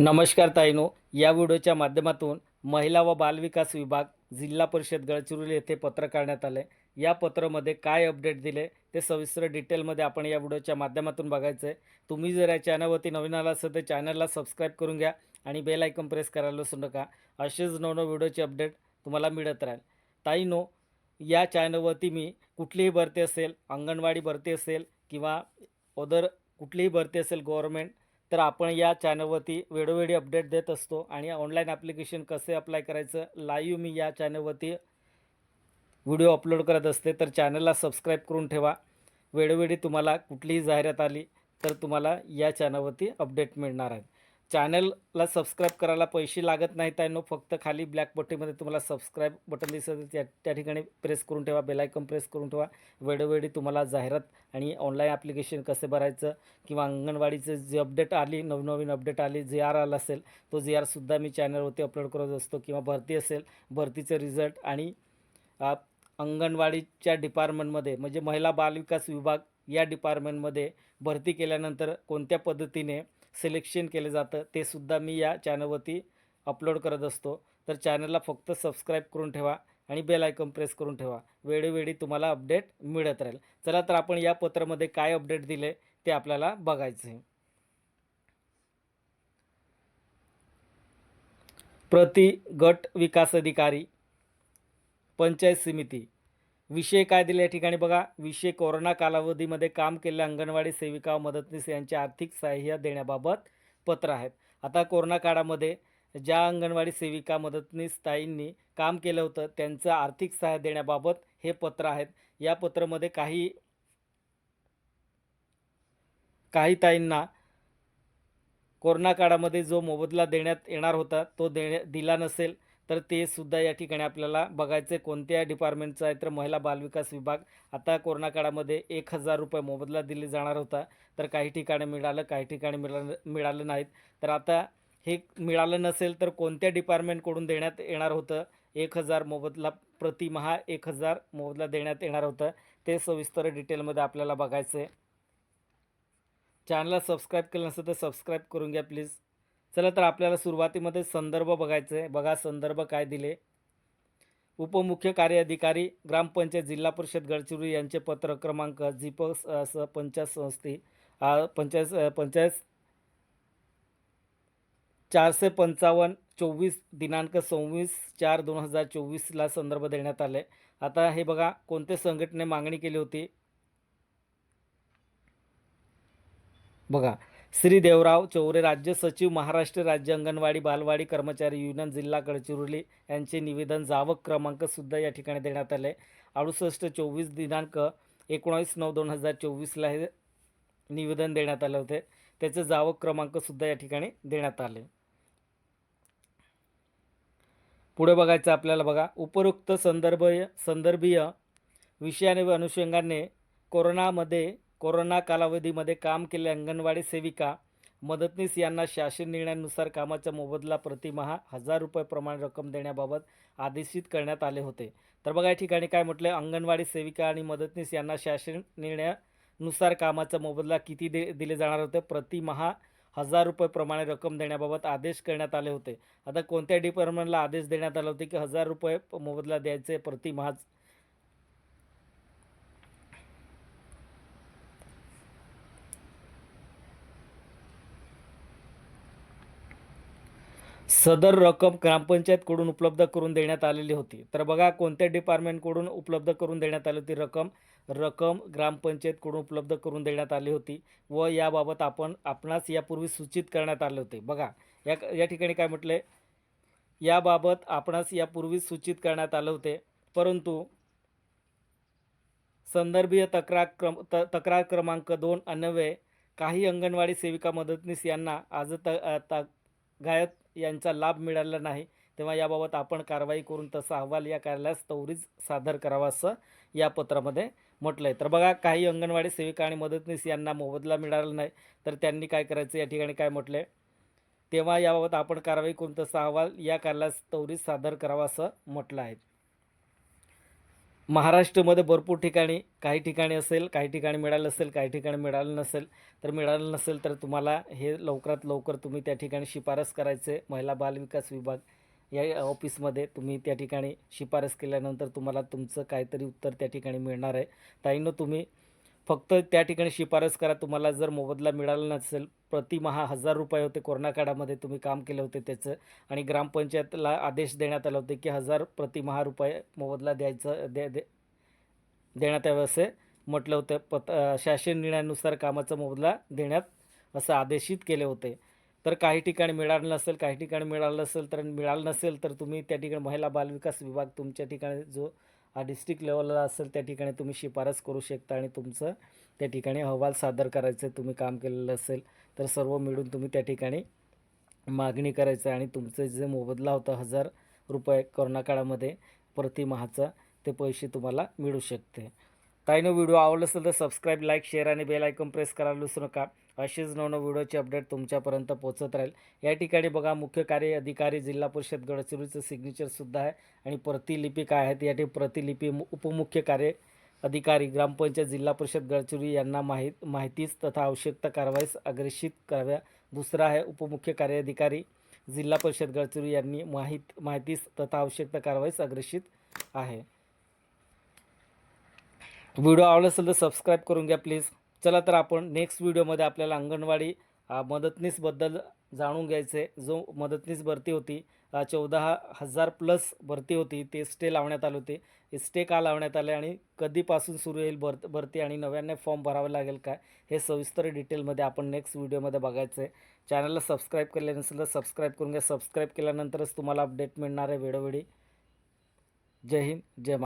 नमस्कार ताईनो या व्हिडिओच्या माध्यमातून महिला व बालविकास विभाग जिल्हा परिषद गडचिरोली येथे पत्र काढण्यात आले या पत्रामध्ये काय अपडेट दिले ते सविस्तर डिटेलमध्ये आपण या व्हिडिओच्या माध्यमातून बघायचं आहे तुम्ही जर या चॅनलवरती नवीन आला असेल तर चॅनलला सबस्क्राईब करून घ्या आणि बेल आयकॉन प्रेस करायला विसरू नका. असेच नवनव व्हिडिओचे अपडेट तुम्हाला मिळत राहील. ताईनो या चॅनलवरती मी कुठलीही भरती असेल अंगणवाडी भरती असेल किंवा अदर कुठलीही भरती असेल गव्हर्मेंट तर आपण या चॅनलवरती वेळोवेळी अपडेट देत असतो आणि ऑनलाईन ॲप्लिकेशन कसे अप्लाय करायचं लाईव्ह मी या चॅनलवरती व्हिडिओ अपलोड करत असते. तर चॅनलला सबस्क्राईब करून ठेवा. वेळोवेळी तुम्हाला कुठलीही जाहिरात आली तर तुम्हाला या चॅनलवरती अपडेट मिळणार आहेत चॅनलला सबस्क्राईब करायला पैसे लागत नाहीत आहे. नो फक्त खाली ब्लॅक बटनमध्ये तुम्हाला सबस्क्राईब बटन दिसत आहे, त्या त्या ठिकाणी प्रेस करून ठेवा बेलायकन प्रेस करून ठेवा. वेळोवेळी तुम्हाला जाहिरात आणि ऑनलाईन ॲप्लिकेशन कसे भरायचं किंवा अंगणवाडीचं जे अपडेट आली नवनवीन अपडेट आली जे आर आला असेल तो जे आरसुद्धा मी चॅनलवरती अपलोड करत असतो किंवा भरती असेल भरतीचे रिझल्ट आणि अंगणवाडीच्या डिपार्टमेंटमध्ये म्हणजे महिला बालविकास विभाग या डिपार्टमेंटमध्ये भरती केल्यानंतर कोणत्या पद्धतीने सिलेक्शन केलं जातं. ते सुद्धा मी या चॅनलवरती अपलोड करत असतो. तर चॅनलला फक्त सबस्क्राईब करून ठेवा आणि बेल आयकॉन प्रेस करून ठेवा. वेळोवेळी तुम्हाला अपडेट मिळत राहील. चला तर आपण या पत्रामध्ये काय अपडेट दिले ते आपल्याला बघायचं आहे प्रति गट विकास अधिकारी पंचायत समिती. विषय काय दिले या ठिकाणी? बघा विषय कोरोना कालावधीमध्ये काम केलेल्या अंगणवाडी सेविका मदतनीस यांचे आर्थिक सहाय्य देण्याबाबत पत्र आहेत. आता कोरोना काळामध्ये ज्या अंगणवाडी सेविका मदतनीस ताईंनी काम केलं होतं त्यांचं आर्थिक सहाय्य देण्याबाबत हे पत्र आहेत. या पत्रामध्ये काही काही ताईंना कोरोना काळामध्ये जो मोबदला देण्यात येणार होता तो देण्या दिला नसेल. तर ते सुद्धा या ठिकाणी आपल्याला बघायचं कोणत्या डिपार्टमेंटचं आहे तर महिला बालविकास विभाग. आता कोरोना काळामध्ये एक हजार रुपये मोबदला दिले जाणार होता. तर काही ठिकाणी मिळालं काही ठिकाणी मिळालं मिळालं नाहीत. तर आता हे मिळालं नसेल तर कोणत्या डिपार्टमेंटकडून देण्यात येणार होतं? एक हजार मोबदला प्रतिमहा एक हजार मोबदला देण्यात येणार होतं. ते सविस्तर डिटेलमध्ये आपल्याला बघायचं आहे चॅनलला सबस्क्राईब केलं नसेल तर सबस्क्राईब करून घ्या प्लीज चला तर आपल्याला सुरुवातीमध्ये संदर्भ बघायचं आहे. बघा संदर्भ काय दिले. उपमुख्य कार्याधिकारी ग्रामपंचायत जिल्हा परिषद गडचिरोली यांचे पत्र क्रमांक जीप पंचायत संस्थी पंचायत पंचायत चारशे पंचावन्न चोवीस दिनांक सव्वीस चार दोन हजार चोवीसला संदर्भ देण्यात आले. आता हे बघा कोणत्या संघटने मागणी केली होती. बघा श्री देवराव चौरे राज्य सचिव महाराष्ट्र राज्य अंगणवाडी बालवाडी कर्मचारी युनियन जिल्हा गडचिरोली यांचे निवेदन जावक क्रमांकसुद्धा या ठिकाणी देण्यात आले. अडुसष्ट चोवीस दिनांक एकोणावीस नऊ दोन हजार चोवीसला हे निवेदन देण्यात आले होते. त्याचे जावक क्रमांकसुद्धा या ठिकाणी देण्यात आले. पुढे बघायचं आपल्याला बघा. उपरोक्त संदर्भ संदर्भीय विषयाने व अनुषंगाने कोरोनामध्ये कोरोना कालावधीमध्ये काम केले अंगणवाडी सेविका मदतनीस यांना शासन निर्णयानुसार कामाचा मोबदला प्रतिमहा हजार रुपये प्रमाण रक्कम देण्याबाबत आदेशित करण्यात आले होते. तर बघा या ठिकाणी काय म्हटलं अंगणवाडी सेविका आणि मदतनीस यांना शासन निर्णयानुसार कामाचा मोबदला किती दे दिले जाणार होते? प्रतिमहा हजार रुपये प्रमाणे रक्कम देण्याबाबत आदेश करण्यात आले होते. आता कोणत्या डिपार्टमेंटला आदेश देण्यात आला होते की हजार रुपये मोबदला द्यायचे? प्रतिमहाज सदर रक्कम ग्रामपंचायतकडून उपलब्ध करून देण्यात आलेली होती. तर बघा कोणत्या डिपार्टमेंटकडून उपलब्ध करून देण्यात आली होती रक्कम? रक्कम ग्रामपंचायतकडून उपलब्ध करून देण्यात आली होती व याबाबत आपण आपणास यापूर्वी सूचित करण्यात आले होते. बघा या या ठिकाणी काय म्हटले याबाबत आपणास यापूर्वी सूचित करण्यात आले होते. परंतु संदर्भीय तक्रार क्रम त तक्रार क्रमांक दोन अन्वये काही अंगणवाडी सेविका मदतनीस यांना आज त त गायत यांचा लाभ मिळाला नाही तेव्हा याबाबत आपण कारवाई करून तसा अहवाल या कार्यालयास त्वरित सादर करावा असं या पत्रामध्ये म्हटलं आहे तर बघा काही अंगणवाडी सेविका आणि मदतनीस यांना मोबदला मिळाला नाही तर त्यांनी काय करायचं? या ठिकाणी काय म्हटलं आहे तेव्हा याबाबत आपण कारवाई करून तसा अहवाल या कार्यालयास त्वरित सादर करावा असं म्हटलं आहे. महाराष्ट्रामध्ये भरपूर ठिकाणी काही ठिकाणी असेल काही ठिकाणी मिळालं असेल काही ठिकाणी मिळालं नसेल तर मिळालं नसेल तर तुम्हाला हे लवकरात लवकर तुम्ही त्या ठिकाणी शिफारस करायचे. महिला बालविकास विभाग या ऑफिसमध्ये तुम्ही त्या ठिकाणी शिफारस केल्यानंतर तुम्हाला तुमचं काहीतरी उत्तर त्या ठिकाणी मिळणार आहे. ताईनं तुम्ही फक्त त्या ठिकाणी शिफारस करा. तुम्हाला जर मोबदला मिळाला नसेल प्रतिमहा हजार रुपये होते. कोरोना काळामध्ये तुम्ही काम केलं होते त्याचं. आणि ग्रामपंचायतला आदेश देण्यात आला होते की हजार प्रतिमहा रुपये मोबदला द्यायचं दे दे देण्यात यावं असे म्हटलं होतं. पत शासन निर्णयानुसार कामाचा मोबदला देण्यात असं आदेशित केले होते. तर काही ठिकाणी मिळालं नसेल काही ठिकाणी मिळालं असेल तर मिळालं नसेल तर तुम्ही त्या ठिकाणी महिला बालविकास विभाग तुमच्या ठिकाणी जो डिस्ट्रिक्ट लेवलला असेल त्या ठिकाणी तुम्ही शिफारस करू शकता आणि तुमचं त्या ठिकाणी अहवाल सादर करायचं तुम्ही काम केलेलं असेल तर सर्व मिळून तुम्ही त्या ठिकाणी मागणी करायचं आणि तुमचं जे मोबदला होता हजार रुपये कोरोना काळामध्ये प्रतिमाहाचा ते पैसे तुम्हाला मिळू शकते. ताईनो व्हिडिओ आवडला असेल तर सबस्क्राईब लाईक शेअर आणि बेल आयकॉन प्रेस करायला विसरू नका. असेच नवनव व्हिडिओचे अपडेट तुमच्यापर्यंत पोहोचत राहील. या ठिकाणी बघा मुख्य कार्य अधिकारी जिल्हा परिषद गडचिरोलीचं सिग्नेचरसुद्धा आहे. आणि प्रतिलिपी काय आहेत या ठिकाणी प्रतिलिपी उपमुख्य कार्य अधिकारी ग्रामपंचायत जिल्हा परिषद गडचिरोली यांना माहीत माहितीच तथा आवश्यकता कारवाईस अग्रेषित कराव्या. दुसरा आहे उपमुख्य कार्याधिकारी जिल्हा परिषद गडचिरोली यांनी माहीत माहितीस तथा आवश्यकता कारवाईस अग्रेषित आहे. व्हिडिओ आवडला असेल तर सबस्क्राईब करून घ्या प्लीज चला तर आपण नेक्स्ट व्हिडिओमध्ये आपल्याला अंगणवाडी मदतनीसबद्दल जाणून घ्यायचे. जो मदतनीस भरती होती चौदा हजार प्लस भरती होती ते स्टे लावण्यात आले होते. स्टे का लावण्यात आले आणि कधीपासून सुरू येईल भर भरती आणि नव्याने फॉर्म भरावे लागेल काय हे सविस्तर डिटेलमध्ये आपण नेक्स्ट व्हिडिओमध्ये बघायचं आहे चॅनलला सबस्क्राईब केले नसेल तर सबस्क्राईब करून घ्या. सबस्क्राईब केल्यानंतरच तुम्हाला अपडेट मिळणार आहे वेळोवेळी. जय हिंद जय मा